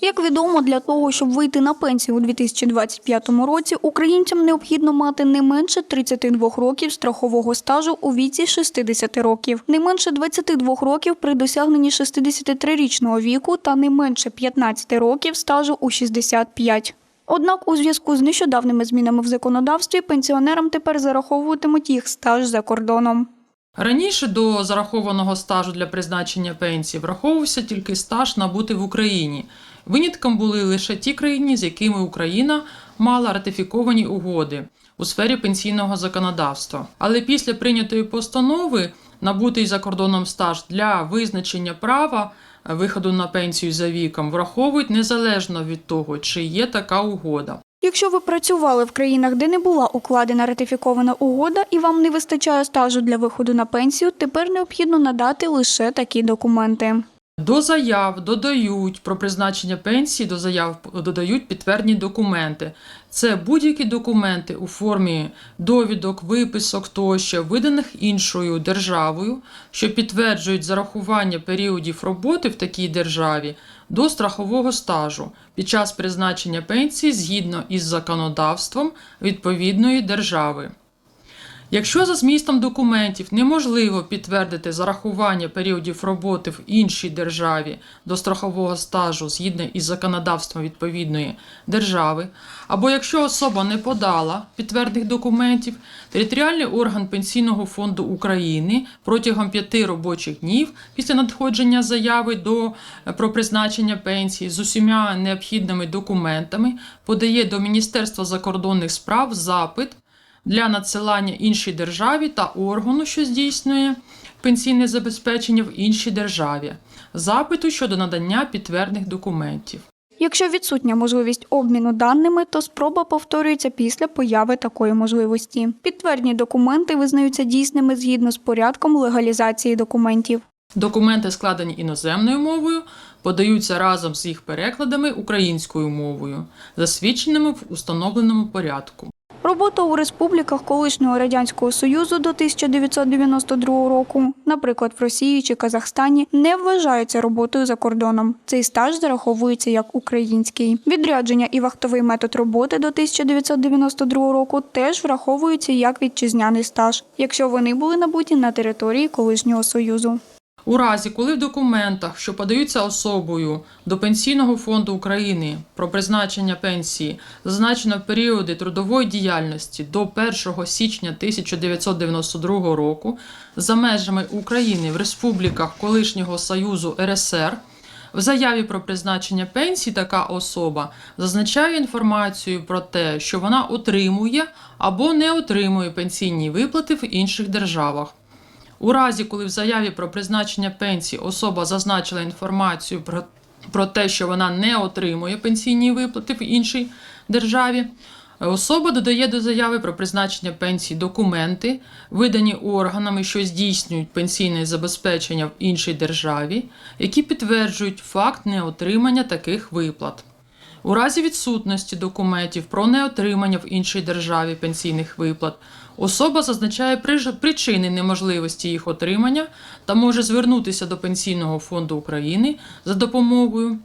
Як відомо, для того, щоб вийти на пенсію у 2025 році, українцям необхідно мати не менше 32 років страхового стажу у віці 60 років, не менше 22 років при досягненні 63-річного віку та не менше 15 років стажу у 65. Однак у зв'язку з нещодавними змінами в законодавстві пенсіонерам тепер зараховуватимуть їх стаж за кордоном. Раніше до зарахованого стажу для призначення пенсії враховувався тільки стаж набутий в Україні. Винятком були лише ті країни, з якими Україна мала ратифіковані угоди у сфері пенсійного законодавства. Але після прийнятої постанови набутий за кордоном стаж для визначення права виходу на пенсію за віком враховують незалежно від того, чи є така угода. Якщо ви працювали в країнах, де не була укладена ратифікована угода і вам не вистачає стажу для виходу на пенсію, тепер необхідно надати лише такі документи. До заяв додають про призначення пенсії, до заяв додають підтвердні документи. Це будь-які документи у формі довідок, виписок тощо, виданих іншою державою, що підтверджують зарахування періодів роботи в такій державі до страхового стажу під час призначення пенсії згідно із законодавством відповідної держави. Якщо за змістом документів неможливо підтвердити зарахування періодів роботи в іншій державі до страхового стажу згідно із законодавством відповідної держави, або якщо особа не подала підтвердних документів, територіальний орган Пенсійного фонду України протягом п'яти робочих днів після надходження заяви до е, про призначення пенсії з усіма необхідними документами подає до Міністерства закордонних справ запит для надсилання іншій державі та органу, що здійснює пенсійне забезпечення в іншій державі, запиту щодо надання підтвердних документів. Якщо відсутня можливість обміну даними, то спроба повторюється після появи такої можливості. Підтвердні документи визнаються дійсними згідно з порядком легалізації документів. Документи, складені іноземною мовою, подаються разом з їх перекладами українською мовою, засвідченими в установленому порядку. Робота у республіках колишнього радянського союзу до 1992 року, наприклад, в Росії чи Казахстані, не вважається роботою за кордоном. Цей стаж зараховується як український. Відрядження і вахтовий метод роботи до 1992 року теж враховуються як вітчизняний стаж, якщо вони були набуті на території колишнього союзу. У разі, коли в документах, що подаються особою до Пенсійного фонду України про призначення пенсії, зазначено періоди трудової діяльності до 1 січня 1992 року за межами України в республіках колишнього Союзу РСР, в заяві про призначення пенсії така особа зазначає інформацію про те, що вона отримує або не отримує пенсійні виплати в інших державах. У разі, коли в заяві про призначення пенсії особа зазначила інформацію про, про те, що вона не отримує пенсійні виплати в іншій державі, особа додає до заяви про призначення пенсії документи, видані органами, що здійснюють пенсійне забезпечення в іншій державі, які підтверджують факт неотримання таких виплат. У разі відсутності документів про неотримання в іншій державі пенсійних виплат, особа зазначає причини неможливості їх отримання та може звернутися до Пенсійного фонду України за допомогою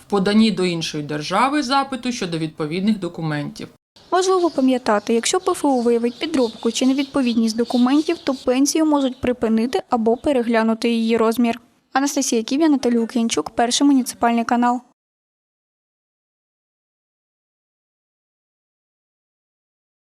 в поданні до іншої держави запиту щодо відповідних документів. Важливо пам'ятати, якщо ПФУ виявить підробку чи невідповідність документів, то пенсію можуть припинити або переглянути її розмір. Анастасія Ків'я, Наталія Українчук, перший муніципальний канал.